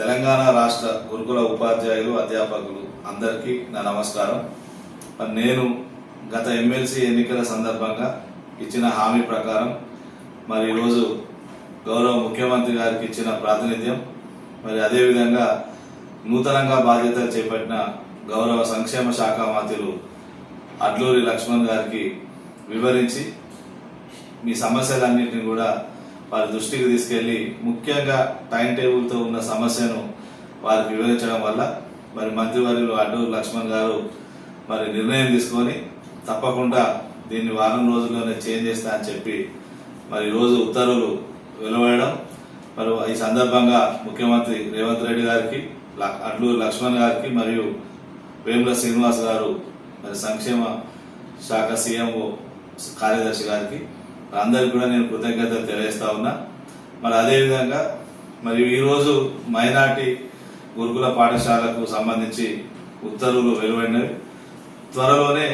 తెలంగాణ రాష్ట్ర గురుకుల ఉపాధ్యాయులు అధ్యాపకులు అందరికీ నా నమస్కారం. నేను గత ఎమ్మెల్సీ ఎన్నికల సందర్భంగా ఇచ్చిన హామీ ప్రకారం మరి ఈరోజు గౌరవ ముఖ్యమంత్రి గారికి ఇచ్చిన ప్రాతినిధ్యం. మరి అదేవిధంగా నూతనంగా బాధ్యతలు చేపట్టిన గౌరవ సంక్షేమ శాఖ మంత్రులు అడ్లూరి లక్ష్మణ్ గారికి వివరించి మీ సమస్యలన్నింటినీ కూడా వారి దృష్టికి తీసుకెళ్ళి ముఖ్యంగా టైం టేబుల్తో ఉన్న సమస్యను వారికి వివరించడం వల్ల మరి మంత్రివర్యులు అడ్డూరు లక్ష్మణ్ గారు మరి నిర్ణయం తీసుకొని తప్పకుండా దీన్ని వారం రోజుల్లోనే చేంజ్ చేస్తా అని చెప్పి మరి రోజు ఉత్తర్వులు వెలువడడం మరి ఈ సందర్భంగా ముఖ్యమంత్రి రేవంత్ రెడ్డి గారికి అడ్లూరు లక్ష్మణ్ గారికి మరియు వేముల శ్రీనివాస్ గారు మరి సంక్షేమ శాఖ సీఎంఓ కార్యదర్శి గారికి అందరికి కూడా నేను కృతజ్ఞతలు తెలియజేస్తా ఉన్నా. మరి అదేవిధంగా మరి ఈరోజు మైనార్టీ గురుకుల పాఠశాలకు సంబంధించి ఉత్తర్వులు వెలువడినవి. త్వరలోనే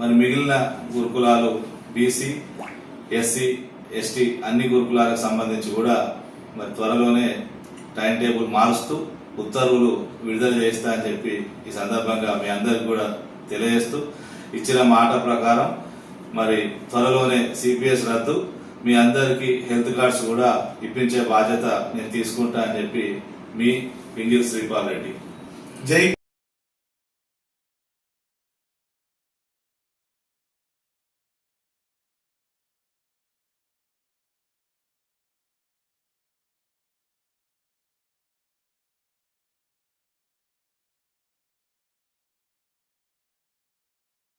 మరి మిగిలిన గురుకులాలు బీసీ ఎస్సీ ఎస్టీ అన్ని గురుకులాలకు సంబంధించి కూడా మరి త్వరలోనే టైం టేబుల్ మారుస్తూ ఉత్తర్వులు విడుదల చేస్తా అని చెప్పి ఈ సందర్భంగా మీ అందరికి కూడా తెలియజేస్తూ ఇచ్చిన మాట ప్రకారం మరి త్వరలోనే సిపిఎస్ రద్దు. మీ అందరికీ హెల్త్ కార్డ్స్ కూడా ఇప్పించే బాధ్యత నేను తీసుకుంటా అని చెప్పి మీ పింగిల్ శ్రీపాల్ రెడ్డి. జై